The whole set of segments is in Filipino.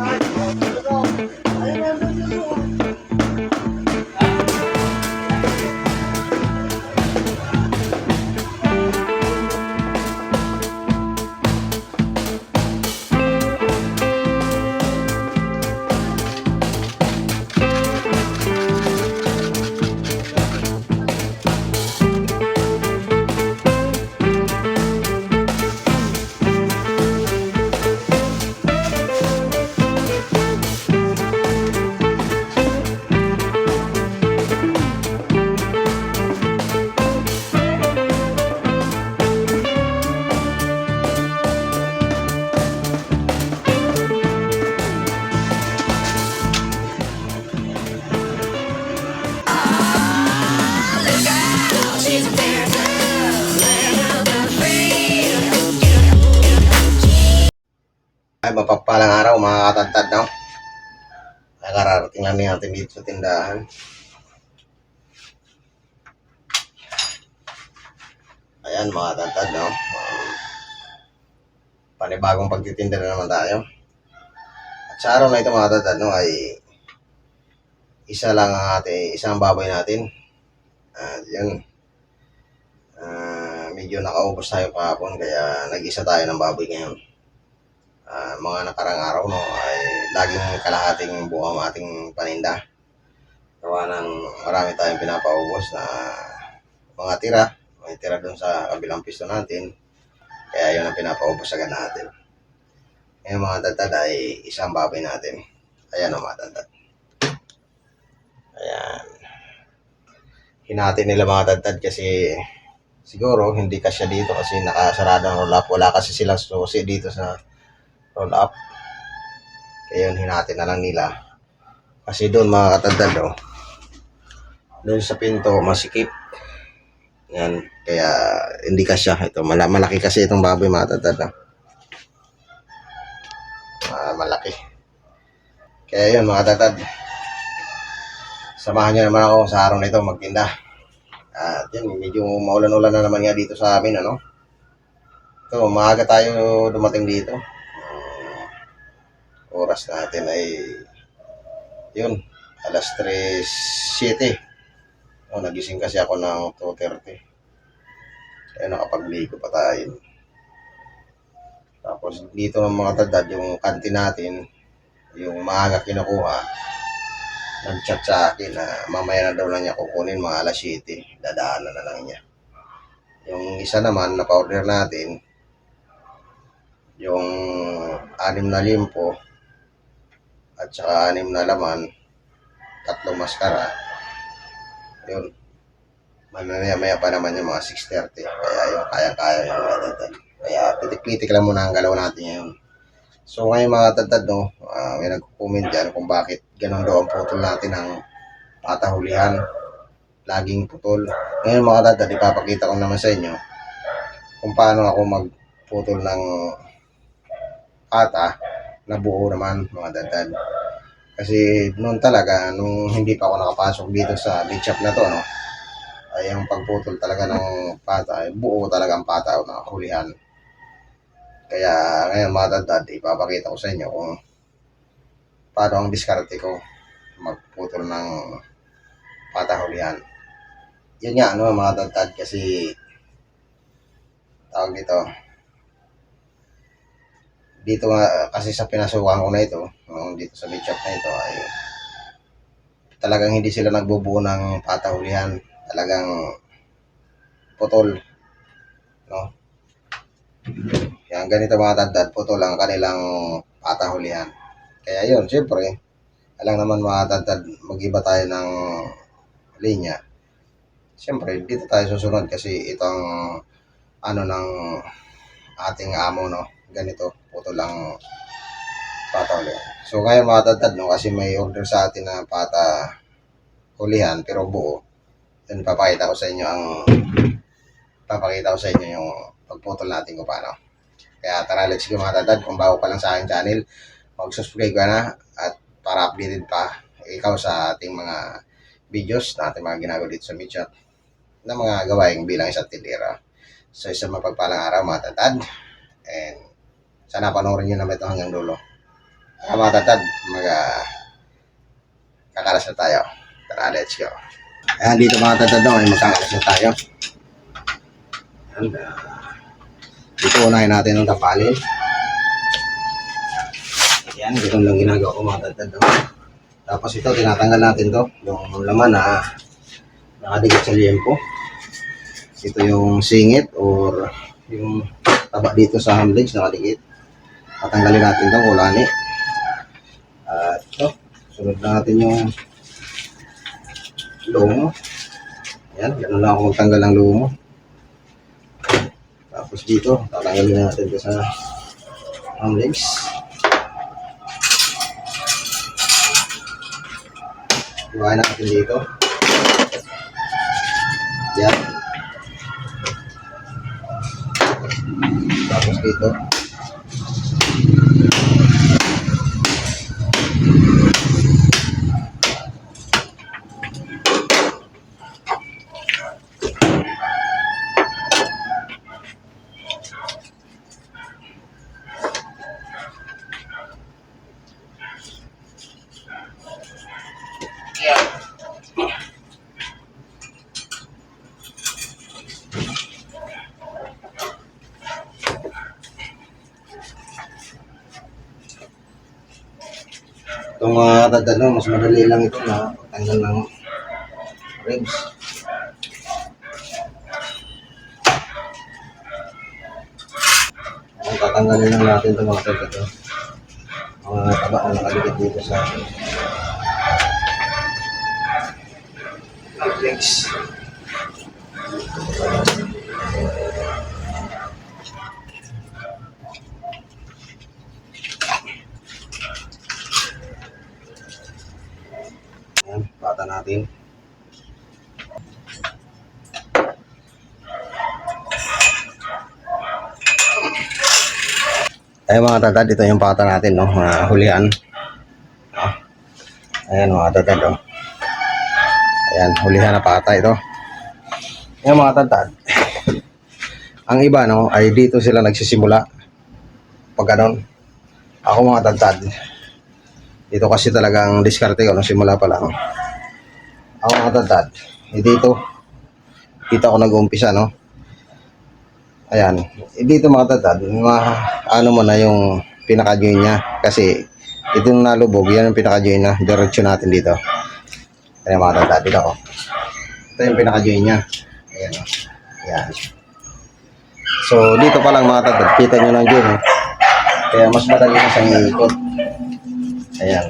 start. Natin dito sa tindahan. Ayan mga katantad, no? Um, panibagong pagtitinda na naman tayo. At sa araw na ito mga katantad, no, ay isa lang ang ating, isang baboy natin. At yun, ah, medyo nakaubos tayo kahapon kaya nag-isa tayo ng baboy ngayon ah, mga nakarang araw no ay laging kalahating buo ang ating paninda. Gawa ng marami tayong pinapaubos na mga tira. May tira doon sa kabilang pisto natin. Kaya yun ang pinapaubos agad natin. Ngayon mga tatad ay isang baboy natin. Ayan ang mga tatad. Ayan. Hinati nila mga tatad kasi siguro hindi kasya dito kasi nakasarado ang roll up. Wala kasi silang susi dito sa roll up. Kaya yun, hinati na lang nila. Kasi doon mga katandad, oh, doon sa pinto, masikip. Yan, kaya hindi kasya. Ito, mala malaki kasi itong baboy mga katandad. Oh. Ah, malaki. Kaya yun mga tatad. Samahan nyo naman ako sa araw na ito magtinda. At yun, medyo maulan-ulan na naman nga dito sa amin, ano. Ito, maaga tayo dumating dito oras natin ay yun, alas 3.07. Oh, nagising kasi ako ng 2.30. Kaya nakapagligo pa tayo. Tapos dito ng mga tadad, yung kantin natin, yung maaga kinukuha, nag-chat sa akin na mamaya na daw lang niya kukunin mga alas 7. Dadaanan na lang niya. Yung isa naman na pa-order natin, yung anim na limpo, at saka anim na laman, tatlong maskara. Yun. Mamaya maya pa naman yung mga 6.30. Kaya yung kaya-kaya yung mga tatad. Kaya pitik-pitik lang muna ang galaw natin ngayon. So ngayon mga tatad, no, ah, may nagko-comment dyan kung bakit ganun daw ang putol natin ng patahulihan. Laging putol. Ngayon mga tatad, ipapakita ko naman sa inyo kung paano ako magputol ng pata na buo naman mga dadad. Kasi noon talaga, nung hindi pa ako nakapasok dito sa meat shop na to, no, ay ang pagputol talaga ng pata, ay buo talaga ang pata o nakahulihan. Kaya ngayon mga dadad, ipapakita ko sa inyo kung paano ang diskarte ko magputol ng patahulihan. Yun nga, ano, mga dadad, kasi tawag dito, dito nga kasi sa pinasukan ko na ito, dito sa meat shop na ito ay talagang hindi sila nagbubuo ng patahulihan. Talagang putol. No? Yan, ganito mga tandad, putol ang kanilang patahulihan. Kaya yun, siyempre, alam naman mga tandad, mag-iba tayo ng linya. Siyempre, dito tayo susunod kasi itong ano ng ating amo, no? Ganito, puto lang pata ulihan. So ngayon mga no, kasi may order sa atin na pata hulihan, pero buo. Then papakita ko sa inyo ang papakita ko sa inyo yung pagputol natin kung paano. Kaya tara, let's go mga tatad. Kung bago pa lang sa aking channel, mag-subscribe ka na at para updated pa ikaw sa ating mga videos na ating mga ginagawa dito sa Midshot na mga gawaing bilang isang tindera. So isang mapagpalang araw mga tatad. And sana panoorin nyo naman ito hanggang dulo. Ah, mga tatad, mag uh, kakalas na tayo. Tara, let's go. Ayan, dito mga tatad, ay magkakalas na tayo. And, uh, dito unahin natin ang tapalin. Ayan, ganun lang ginagawa ko mga tatad. No? Tapos ito, tinatanggal natin to. Yung laman na nakadikit sa liempo. Ito yung singit or yung taba dito sa handlegs nakadikit. Tatanggalin natin to, kulani. At ito, sunod na natin yung lomo. Ayan, ganun lang ako magtanggal ng lomo. Tapos dito, tatanggalin natin ito sa handlegs. Iwain natin dito. Yan. Tapos dito. Mga dadalo, mas madali lang ito na tanggal ng ribs. Ang tatanggalin lang natin itong mga dadalo. Mga taba na nakaligit dito sa legs. Natin. Ayan mga tatad, ito yung pata natin, no? Mga hulihan. Ah. Ayan mga tatad, oh. Ayan, hulihan na pata ito. Ayan mga tatad. Ang iba, no, ay dito sila nagsisimula. Pag ganon. Ako mga tatad, dito kasi talagang diskarte ko nung simula pa lang. Ako mga tatad, eh dito, dito ako nag-umpisa, no? Ayan, eh dito mga tatad, ma, ano mo na yung pinaka-join niya. Kasi, itong nalubog, yan yung pinaka-join na. Diretso natin dito. Ayan mga tatad, dito ako. Ito yung pinaka-join niya. Ayan. Ayan. So, dito pa lang mga tatad, kita nyo ng join. Kaya mas madali na siyang iikot. Ayan.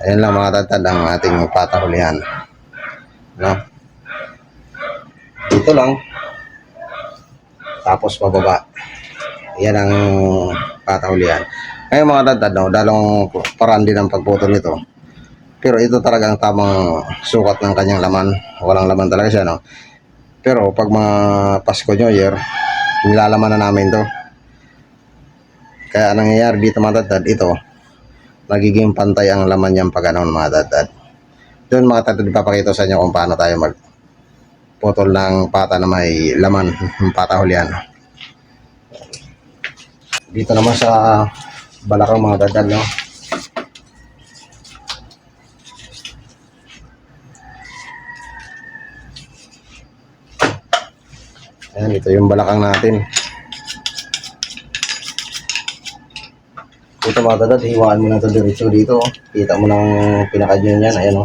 Ayan lang mga tatad ang ating patahulihan. No? Dito lang. Tapos pababa. Yan ang patahulihan. Ngayon mga tatad, no, dalong paraan din ang pagputol nito. Pero ito talagang tamang sukat ng kanyang laman. Walang laman talaga siya, no? Pero pag mga Pasko New Year, nilalaman na namin to. Kaya nangyayari dito mga tatad, ito, nagiging pantay ang laman niyang pag ganon mga tatad. Doon mga tatad, ipapakita sa inyo kung paano tayo mag putol ng pata na may laman, pata hulihan. Dito naman sa balakang mga tatad, no? Ayan, ito yung balakang natin. Ito mga tatad, hiwaan mo na ito diretso dito. oh. Kita mo ng pinakadyan yan. Ayan o.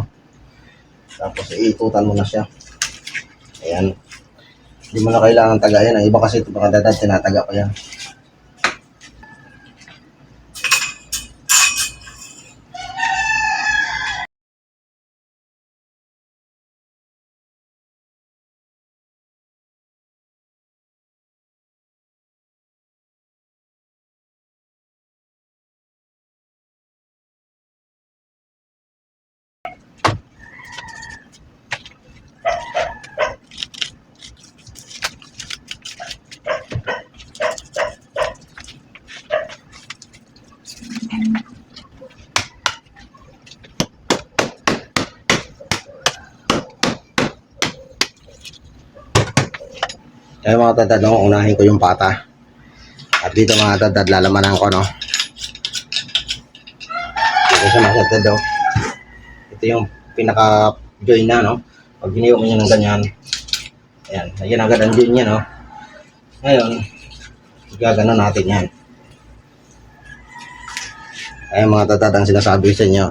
Tapos iikutan mo na siya. Ayan. Hindi mo na kailangan tagayan. Ang iba kasi ito mga tatad, tinataga pa yan. Kaya mga tatad, no, unahin ko yung pata. At dito mga dadad, lalamanan ko, no? Dito sa mga dadad, oh. Ito yung pinaka-join na, no? Pag giniyo mo ng ganyan, ayan, ayan agad ang join niya, no? Ngayon, gagano natin yan. Ayan mga dadad, ang sinasabi sa inyo,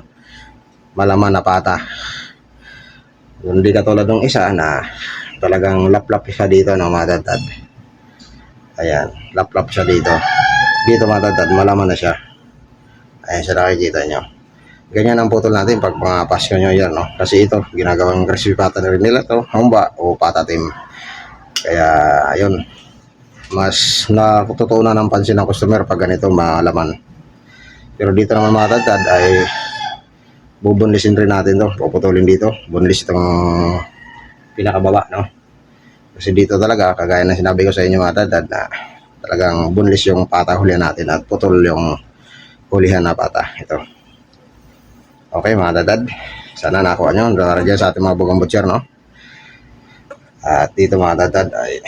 malaman na pata. Hindi katulad ng isa na talagang laplap siya dito, no, mga dadad. Ayan, laplap siya dito. Dito mga dadad, malaman na siya. Ayan siya nakikita nyo. Ganyan ang putol natin pag mga Pasko nyo yan, no? Kasi ito, ginagawang crispy pata nila to, humba o patatim. Kaya, ayun, mas natututunan ng pansin ng customer pag ganito malaman. Pero dito naman mga dadad ay bubunlisin rin natin to. Puputulin dito. Bunlis itong pinakababa, no? Kasi dito talaga, kagaya ng sinabi ko sa inyo mga dadad na talagang bunlis yung pata hulihan natin at putol yung hulihan na pata. Ito. Okay mga dadad. Sana nakuha nyo. Dyan sa ating mga bugang butcher, no? At dito mga dadad ay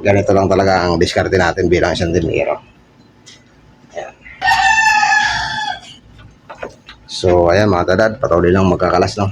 ganito lang talaga ang diskarte natin bilang isang dinero. So, ayan mga dadad, patuloy lang magkakalas, no?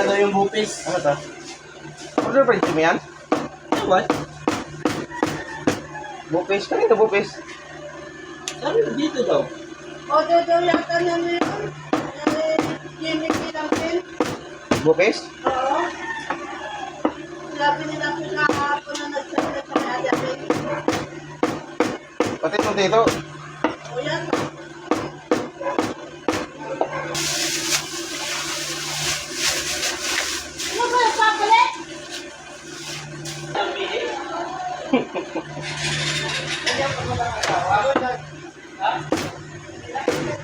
Mamaya na daw yung bupis. Ano to? Order pa ito yan? What? Bupis, kanina bupis. Sabi ko dito daw. O, dodo yata na mo yun. Eh, Clinic natin. Bupis? Oo. Sabi nila ko kahapon na nagsalita sa kanya. Pati itong dito. O, yan. Ha?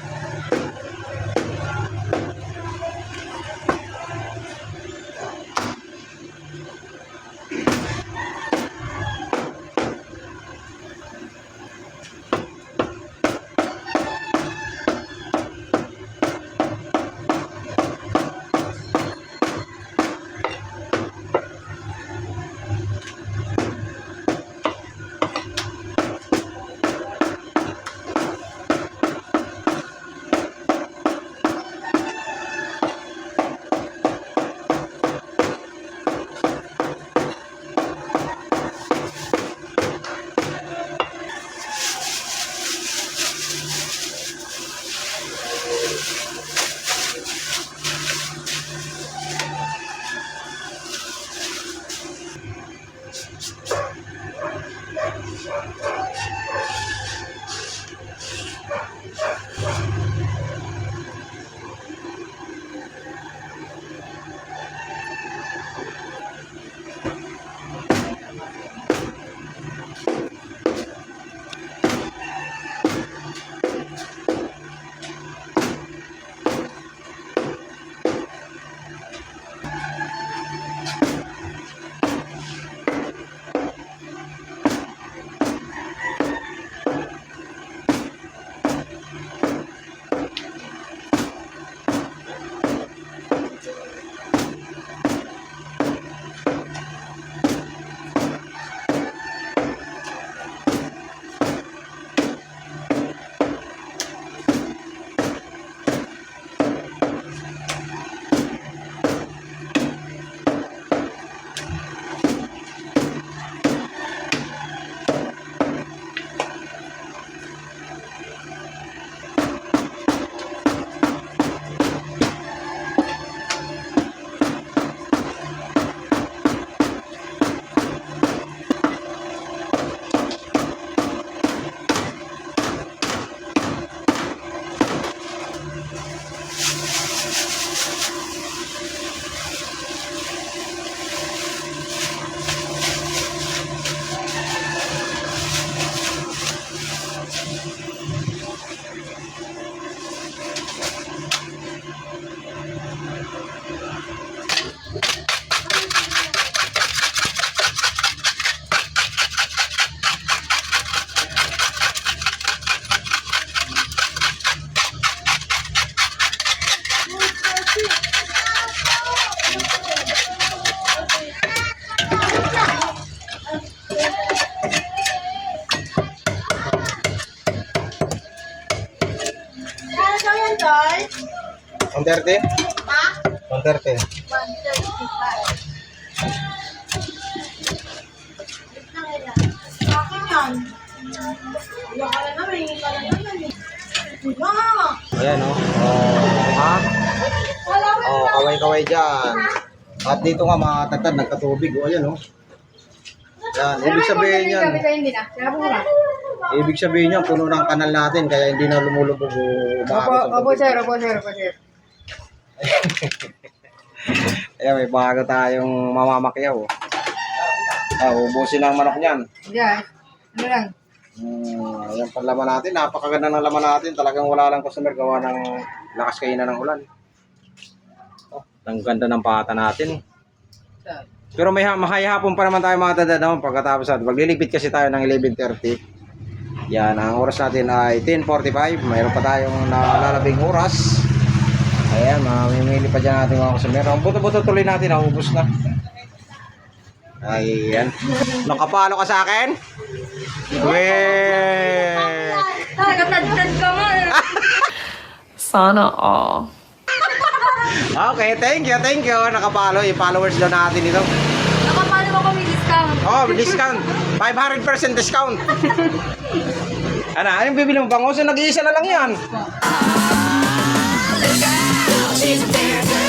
130? Ha? 130. 135. Akin yan. Wala ka na naman, hindi ka na naman eh. Ayan o. Oh. Ha? Oh, kaway-kaway dyan. At dito nga mga tatad, nagkatubig. O, ayan o. Yan, ibig sabihin yan. Ibig sabihin yan, puno ng kanal natin, kaya hindi na lumulubog o umaakot sa tubig. sir, opo, sir, opo, sir. Ayan, may bago tayong mamamakyaw. Ah, ubusin ang manok niyan. Diyan. Ano lang? Hmm, ayan laman natin. Napakaganda ng laman natin. Talagang wala lang customer gawa ng lakas kayo na ng ulan. Oh, ang ganda ng pata natin. Pero may ha- mahayahapon pa naman tayo mga dadanaw pagkatapos natin. Maglilipit kasi tayo ng 11.30. Yan, ang oras natin ay 10.45. Mayroon pa tayong nalalabing oras. Ayan, mamimili pa dyan natin mga customer. Ang buto-buto tuloy natin, naubos na. Ayan. Nakapalo ka sa akin? Weh! Nakatad-tad ka nga. Sana all. Okay, thank you, thank you. Nakapalo, yung followers daw natin ito. Nakapalo mo kami discount. Oh, discount. 500% discount. ano, anong bibili mo? Bangoso, nag-iisa na lang yan. she's a bear.